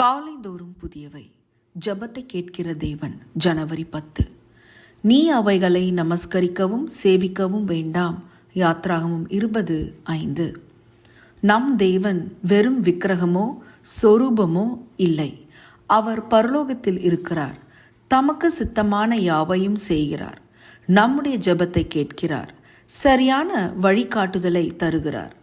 புதியவை. ஜபத்தை கேட்கிற தேவன் ஜனவரி பத்து. நீ அவைகளை நமஸ்கரிக்கவும் சேவிக்கவும் வேண்டாம். யாத்ராகமும் இருபது ஐந்து. நம் தேவன் வெறும் விக்கிரகமோ சொரூபமோ இல்லை. அவர் பரலோகத்தில் இருக்கிறார். தமக்கு சித்தமான யாவையும் செய்கிறார். நம்முடைய ஜபத்தை கேட்கிறார். சரியான வழிகாட்டுதலை தருகிறார்.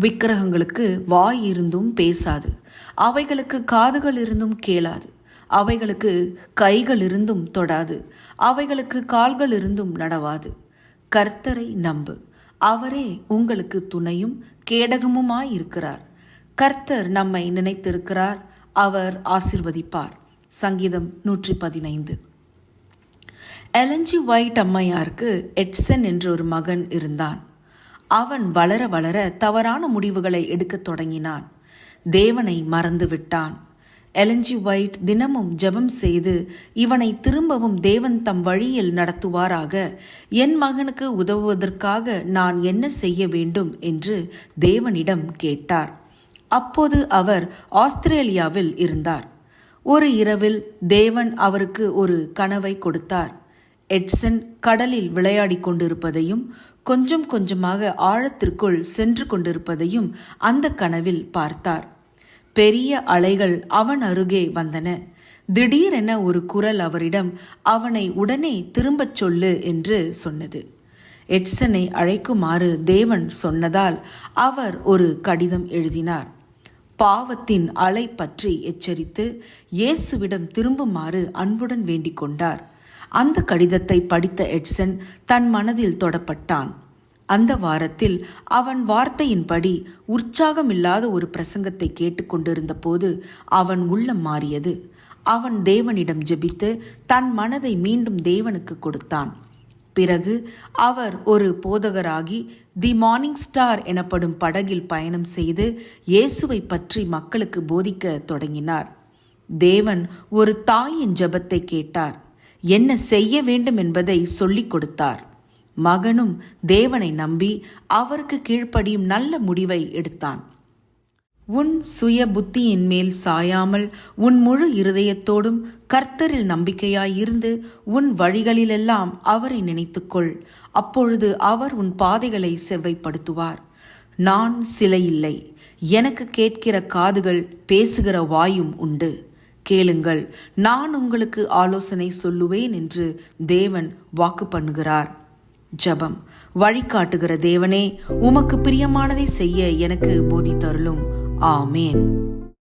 விக்கிரகங்களுக்கு வாய் இருந்தும் பேசாது. அவைகளுக்கு காதுகள் இருந்தும் கேளாது. அவைகளுக்கு கைகள் இருந்தும் தொடாது. அவைகளுக்கு கால்கள் இருந்தும் நடவாது. கர்த்தரை நம்பு. அவரே உங்களுக்கு துணையும் கேடகமுமாயிருக்கிறார் கர்த்தர் நம்மை நினைத்திருக்கிறார். அவர் ஆசிர்வதிப்பார். சங்கீதம் நூற்றி பதினைந்து எலஞ்சி ஒயிட் அம்மையாருக்கு எட்சன் என்ற ஒரு மகன் இருந்தான். அவன் வளர வளர தவறான முடிவுகளை எடுக்கத் தொடங்கினான். தேவனை மறந்து விட்டான் எலஞ்சி ஒயிட் தினமும் ஜெபம் செய்து இவனை திரும்பவும் தேவன் தம் வழியில் நடத்துவாராக. என் மகனுக்கு உதவுவதற்காக நான் என்ன செய்ய வேண்டும் என்று தேவனிடம் கேட்டார். அப்போது அவர் ஆஸ்திரேலியாவில் இருந்தார். ஒரு இரவில் தேவன் அவருக்கு ஒரு கனவை கொடுத்தார். எட்சன் கடலில் விளையாடி கொண்டிருப்பதையும் கொஞ்சம் கொஞ்சமாக ஆழத்திற்குள் சென்று கொண்டிருப்பதையும் அந்த கனவில் பார்த்தார். பெரிய அலைகள் அவன் அருகே வந்தன. திடீரென ஒரு குரல் அவரிடம் அவனை உடனே திரும்பச் சொல்லு என்று சொன்னது. எட்சனை அழைக்குமாறு தேவன் சொன்னதால் அவர் ஒரு கடிதம் எழுதினார். பாவத்தின் அலை பற்றி எச்சரித்து இயேசுவிடம் திரும்புமாறு அன்புடன் வேண்டிக் கொண்டார். அந்த கடிதத்தை படித்த எட்சன் தன் மனதில் தொடப்பட்டான். அந்த வாரத்தில் அவன் வார்த்தையின்படி உற்சாகமில்லாத ஒரு பிரசங்கத்தை கேட்டுக்கொண்டிருந்த போது அவன் உள்ளம் மாறியது. அவன் தேவனிடம் ஜெபித்து தன் மனதை மீண்டும் தேவனுக்கு கொடுத்தான். பிறகு அவர் ஒரு போதகராகி தி மார்னிங் ஸ்டார் எனப்படும் படகில் பயணம் செய்து இயேசுவை பற்றி மக்களுக்கு போதிக்க தொடங்கினார். தேவன் ஒரு தாயின் ஜபத்தை கேட்டார். என்ன செய்ய வேண்டும் என்பதை சொல்லிக் கொடுத்தார். மகனும் தேவனை நம்பி அவருக்கு கீழ்ப்படியும் நல்ல முடிவை எடுத்தான். உன் சுய புத்தியின் மேல் சாயாமல் உன் முழு இருதயத்தோடும் கர்த்தரில் நம்பிக்கையாயிருந்து உன் வழிகளிலெல்லாம் அவரை நினைத்துக்கொள். அப்பொழுது அவர் உன் பாதைகளை செவ்வைப்படுத்துவார். நான் சிலை இல்லை. எனக்கு கேட்கிற காதுகள் பேசுகிற வாயும் உண்டு. கேளுங்கள். நான் உங்களுக்கு ஆலோசனை சொல்லுவேன் என்று தேவன் வாக்கு பண்ணுகிறார். ஜபம். வழிகாட்டுகிற தேவனே உமக்கு பிரியமானதை செய்ய எனக்கு போதித்தருளும். ஆமேன்.